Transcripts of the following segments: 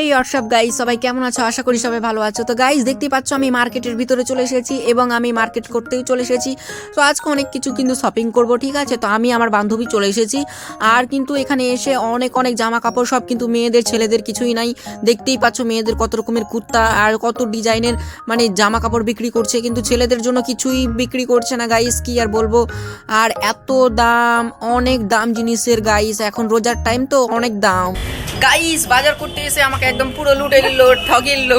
এই WhatsApp guys সবাই কেমন আছো? আশা করি সবাই ভালো আছো। তো গাইজ দেখতেই পাচ্ছ আমি মার্কেটের ভিতরে চলে এসেছি এবং আমি মার্কেট করতেই চলে এসেছি। তো আজকে অনেক কিছু কিন্তু শপিং করব, ঠিক আছে? তো আমি আমার বান্ধবী চলে এসেছি। আর কিন্তু এখানে এসে অনেক অনেক জামা কাপড় সব কিন্তু মেয়েদের, ছেলেদের কিছুই নাই। দেখতেই পাচ্ছ মেয়েদের কত রকমের কুর্তা আর কত ডিজাইনের মানে জামা কাপড় বিক্রি করছে। কিন্তু ছেলেদের জন্য কিছুই বিক্রি করছে না গাইস কি আর বলব? আর এত দাম, অনেক দাম জিনিসের গাইস এখন রোজার টাইম তো অনেক দাম। গাইস বাজার করতে এসে আমাকে একদম পুরো লুটে নিল ঠগিল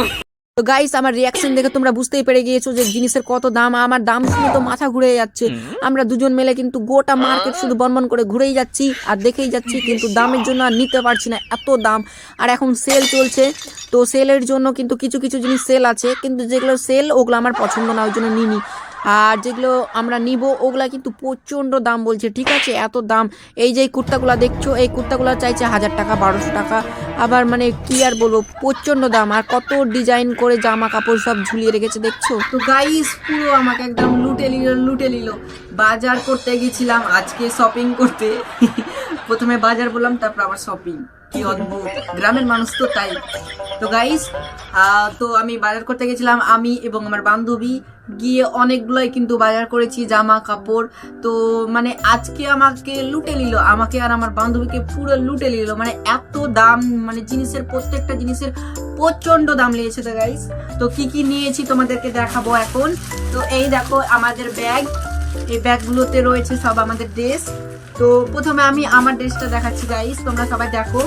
তো গাইস আমার রিয়াকশন দেখে তোমরা বুঝতেই পেরে গিয়েছো যে জিনিসের কত দাম আমার দাম শুনে তো মাথা ঘুরে যাচ্ছে। আমরা দুজন মিলে কিন্তু গোটা মার্কেট শুধু বনবন করে ঘুরেই যাচ্ছি আর দেখেই যাচ্ছি কিন্তু দামের জন্য আর নিতে পারছি না এত দাম। আর এখন সেল চলছে তো সেলের জন্য কিন্তু কিছু কিছু জিনিস সেল আছে কিন্তু যেগুলো সেল ওগুলো আমার পছন্দ না ওই জন্য নিনি আর যেগুলো আমরা নিব, ওগুলা কিন্তু প্রচণ্ড দাম বলছে, ঠিক আছে? এত দাম। এই যে এই কুর্তাগুলো দেখছ, এই কুর্তাগুলো চাইছে হাজার টাকা, বারোশো টাকা। আবার মানে কি আর বলব, প্রচণ্ড দাম। আর কত ডিজাইন করে জামা কাপড় সব ঝুলিয়ে রেখেছে, দেখছ? তো গাইস পুরো আমাকে একদম লুটে নিল লুটে নিল। বাজার করতে গেছিলাম, আজকে শপিং করতে। প্রথমে বাজার বললাম, তারপর আবার শপিং কি অদ্ভুত। গ্রামের মানুষ তো তাই। তো গাইস তো আমি বাজার করতে গেছিলাম। আমি এবং আমার বান্ধবী গিয়ে অনেকগুলোই কিন্তু বাজার করেছি, জামা কাপড়। তো মানে আজকে আমাকে লুটে নিল। আমাকে আর আমার বান্ধবীকে পুরো লুটে নিল। মানে এত দাম মানে জিনিসের প্রত্যেকটা জিনিসের প্রচণ্ড দাম নিয়েছে তো গাইস তো কি কি নিয়েছি তোমাদেরকে দেখাবো এখন। তো এই দেখো আমাদের ব্যাগ এই ব্যাগগুলোতে রয়েছে সব আমাদের ড্রেস তো প্রথমে আমি আমার ড্রেসটা দেখাচ্ছি গাইস তোমরা সবাই দেখো।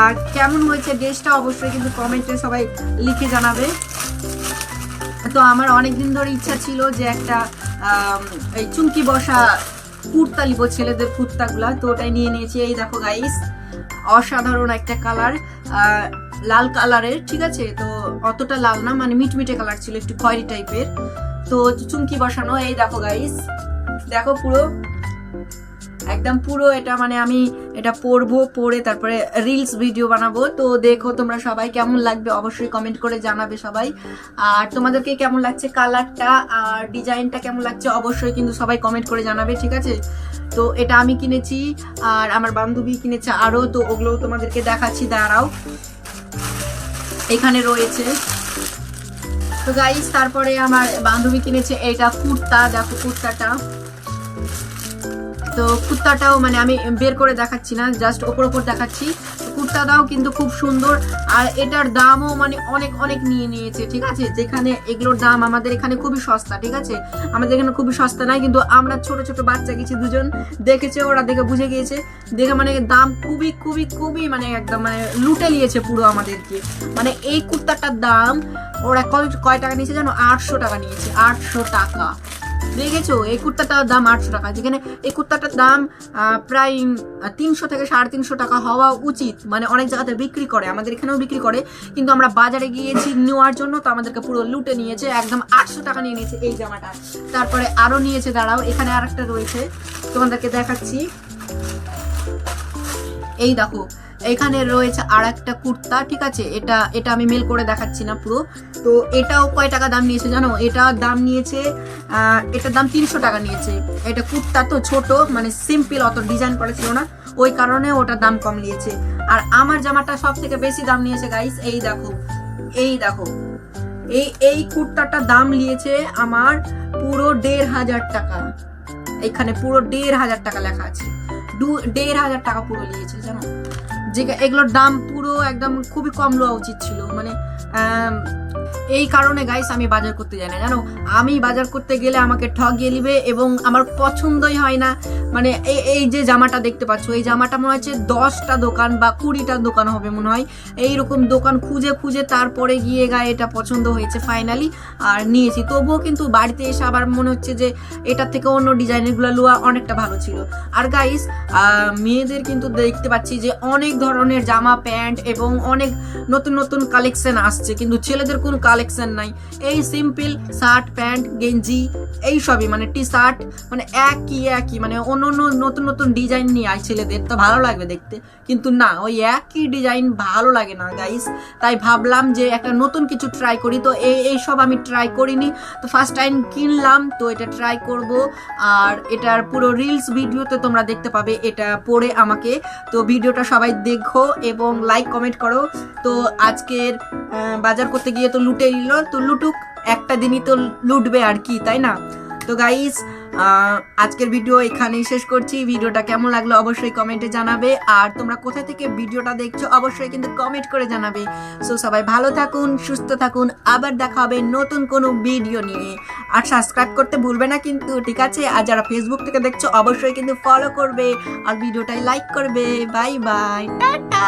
আর কেমন হয়েছে ড্রেসটা অবশ্যই কিন্তু কমেন্টে সবাই লিখে জানাবে। তো আমার অনেক দিন ধরে ইচ্ছা ছিল যে একটা এই চুমকি বসা কুর্তা লিবো ছেলেদের কুর্তাগুলা। তো ওটাই নিয়ে নিয়েছি। এই দেখো গাইস অসাধারণ একটা কালার লাল কালারের, ঠিক আছে? তো অতটা লাল না মানে মিটমিটে কালার ছিল, একটু খয়েরি টাইপের তো চুমকি বসানো, এই দেখো গাইস দেখো পুরো একদম পুরো এটা মানে আমি এটা পরবো পরে তারপরে রিলস ভিডিও বানাবো। তো দেখো তোমরা সবাই কেমন লাগবে অবশ্যই কমেন্ট করে জানাবে সবাই। আর তোমাদেরকে কেমন লাগছে কালারটা আর ডিজাইনটা কেমন লাগছে অবশ্যই কিন্তু সবাই কমেন্ট করে জানাবে, ঠিক আছে? তো এটা আমি কিনেছি আর আমার বান্ধবী কিনেছে আরও, তো ওগুলোও তোমাদেরকে দেখাচ্ছি, দাঁড়াও। এখানে রয়েছে। তো গাইস তারপরে আমার বান্ধবী কিনেছে এটা কুর্তা, দেখো কুর্তাটা। তো কুর্তাটাও মানে আমি বের করে দেখাচ্ছি না জাস্ট ওপর ওপর দেখাচ্ছি। কুর্তাটাও কিন্তু খুব সুন্দর, আর এটার দামও মানে অনেক অনেক নিয়ে নিয়েছে, ঠিক আছে? যেখানে এগুলোর দাম আমাদের এখানে খুবই সস্তা, ঠিক আছে? আমাদের এখানে খুবই সস্তা নাই, কিন্তু আমরা ছোট ছোট বাচ্চা গেছি দুজন, দেখেছে ওরা, দেখে বুঝে গিয়েছে। দেখে মানে দাম খুবই খুবই খুবই মানে একদম মানে লুটে নিয়েছে পুরো আমাদেরকে। মানে এই কুর্তাটার দাম ওরা কয় টাকা নিয়েছে জানো? আটশো টাকা নিয়েছে, আটশো টাকা। দেখেছ? এই কুর্তাটার দাম আটশো টাকা। যেখানে এই কুর্তাটার দাম প্রায় তিনশো থেকে সাড়ে তিনশো টাকা হওয়া উচিত। মানে অনেক জায়গাতে বিক্রি করে, আমাদের এখানেও বিক্রি করে। কিন্তু আমরা বাজারে গিয়েছি নেওয়ার জন্য, তো আমাদেরকে পুরো লুটে নিয়েছে, একদম আটশো টাকা নিয়ে নিয়েছে এই জামাটা। তারপরে আরও নিয়েছে, দাঁড়াও, এখানে আর একটা রয়েছে। তোমাদেরকে দেখাচ্ছি। এই দেখো এখানে রয়েছে আর একটা কুর্তা, ঠিক আছে? এটা এটা আমি মেল করে দেখাচ্ছি না পুরো। তো এটাও কয় টাকা দাম নিয়েছে জানো? এটা দাম নিয়েছে এটার দাম তিনশো টাকা নিয়েছে। এটা কুর্তা তো ছোট মানে সিম্পল অত ডিজাইন করা ছিল না। ওই কারণে ওটার দাম কম নিয়েছে। আর আমার জামাটা সব থেকে বেশি দাম নিয়েছে গাইস এই দেখো এই দেখো। এই এই কুর্তাটার দাম নিয়েছে আমার পুরো দেড় হাজার টাকা। এখানে পুরো দেড় হাজার টাকা লেখা আছে। দু, দেড় হাজার টাকা পুরো নিয়েছে, জানো? যে এগুলোর দাম পুরো একদম খুবই কম লওয়া উচিত ছিল। মানে এই কারণে গাইস আমি বাজার করতে যাই না। জানো, আমি বাজার করতে গেলে আমাকে ঠগিয়ে নিবে এবং আমার পছন্দই হয় না। মানে এই এই যে জামাটা দেখতে পাচ্ছ, এই জামাটা মনে হচ্ছে দশটা দোকান বা কুড়িটা দোকান হবে মনে হয়। এইরকম দোকান খুঁজে খুঁজে তারপরে গিয়ে গায়ে এটা পছন্দ হয়েছে ফাইনালি আর নিয়েছি। তবুও কিন্তু বাড়িতে এসে আবার মনে হচ্ছে যে এটার থেকে অন্য ডিজাইনেরগুলো লোয়া অনেকটা ভালো ছিল। আর গাইস মেয়েদের কিন্তু দেখতে পাচ্ছি যে অনেক ধরনের জামা, প্যান্ট এবং অনেক নতুন নতুন কালেকশন আসছে, কিন্তু ছেলেদের কোনো কালেকশন নাই। এই সিম্পল শার্ট প্যান্ট গেঞ্জি, এই সবই মানে টি শার্ট মানে একই একই মানে অন্য অন্য নতুন নতুন ডিজাইন নিয়ে আয় ছেলেদের, তো ভালো লাগবে দেখতে। কিন্তু না, ওই একই ডিজাইন ভালো লাগে না গাইস তাই ভাবলাম যে একটা নতুন কিছু ট্রাই করি, তো এই এই সব আমি ট্রাই করিনি। তো ফার্স্ট টাইম কিনলাম, তো এটা ট্রাই করব। আর এটার পুরো রিলস ভিডিওতে তোমরা দেখতে পাবে, এটা পরে আমাকে। তো ভিডিওটা সবাই দেখো এবং লাইক লাইক কমেন্ট করো। তো আজকের বাজার করতে গিয়ে তো লুটে নিল, তো লুটুক, একটা দিনই তো লুটবে আর কি, তাই না? তো গাইস আজকের ভিডিও এখানেই শেষ করছি। ভিডিওটা কেমন লাগল অবশ্যই কমেন্টে জানাবে। আর তোমরা কোথা থেকে ভিডিওটা দেখছ অবশ্যই কিন্তু কমেন্ট করে জানাবে। সো সবাই ভালো থাকুন, সুস্থ থাকুন। আবার দেখা হবে নতুন কোনো ভিডিও নিয়ে। আর সাবস্ক্রাইব করতে ভুলবে না কিন্তু, ঠিক আছে? আর যারা ফেসবুক থেকে দেখছ অবশ্যই কিন্তু ফলো করবে। আর ভিডিওটাই লাইক করবে। Bye bye tata!